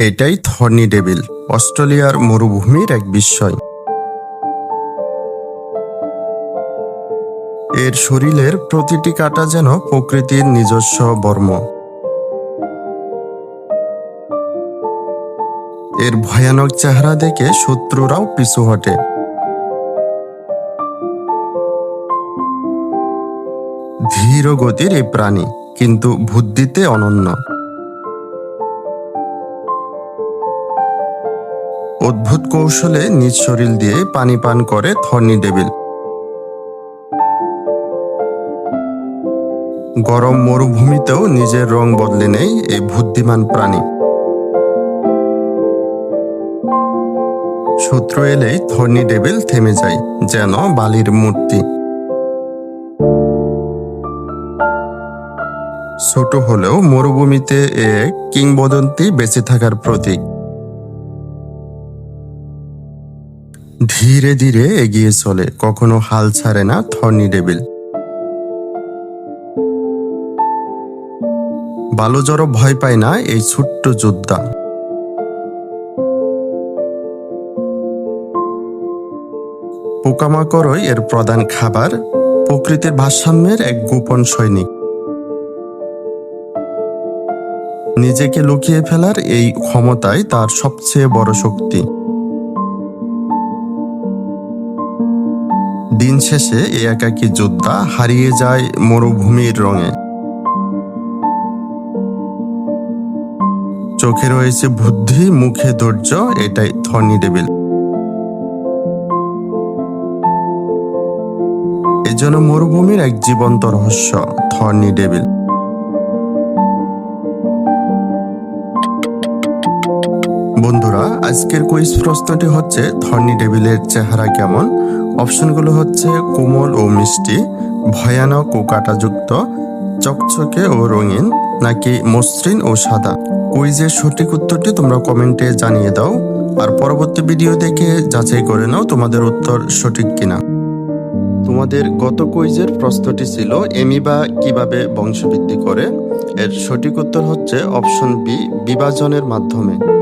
এটাই thorny devil অস্ট্রেলিয়ার মরুভূমির এক বিস্ময়। এর শরীরের প্রতিটি কাটা যেন প্রকৃতির নিজস্ব বর্ম। এর ভয়ানক চেহারা দেখে শত্রুরাও পিছু হটে। ধীর গতির এই প্রাণী, কিন্তু বুদ্ধিতে অনন্য। অদ্ভুত কৌশলে নিজ শরীর দিয়ে পানি পান করে থর্নি ডেভিল গরম মরুভূমিতেও নিজের রং বদলে নেই এই বুদ্ধিমান প্রাণী। শত্রু এলেই থর্নি ডেভিল থেমে যায়, যেন বালির মূর্তি। ছোট হলেও মরুভূমিতে এ কিংবদন্তি বেঁচে থাকার প্রতীক। ধীরে ধীরে এগিয়ে চলে। কখনো হাল ছাড়ে না থর্নি ডেভিল বালুজড়ো ভয় পায় না এই ছোট্ট যোদ্ধা। পোকামাকড়ই এর প্রধান খাবার, প্রকৃতির ভারসাম্যের এক গোপন সৈনিক। নিজেকে লুকিয়ে ফেলার এই ক্ষমতাই তার সবচেয়ে বড় শক্তি। দিন শেষে এই একাকী যোদ্ধা হারিয়ে যায় মরুভূমির রঙে। চোখে রয়েছে বুদ্ধি, মুখে ধৈর্য, এটাই থর্নি ডেভিল। এজন্য মরুভূমির এক জীবন্ত রহস্য থর্নি ডেভিল। বন্ধুরা, আজকের কুইজ প্রশ্নটি হচ্ছে থর্নি ডেভিলের চেহারা কেমন? অপশনগুলো হচ্ছে কোমল ও মিষ্টি, ভয়ানক ও কাটাযুক্ত, চকচকে ও রঙিন, নাকি মসৃণ ও সাদা। কুইজের সঠিক উত্তরটি তোমরা কমেন্টে জানিয়ে দাও। আর পরবর্তী ভিডিও দেখে যাচাই করে নাও তোমাদের উত্তর সঠিক কিনা। তোমাদের গত কুইজের প্রশ্নটি ছিল এমিবা কীভাবে বংশবৃদ্ধি করে? এর সঠিক উত্তর হচ্ছে অপশন বি, বিভাজনের মাধ্যমে।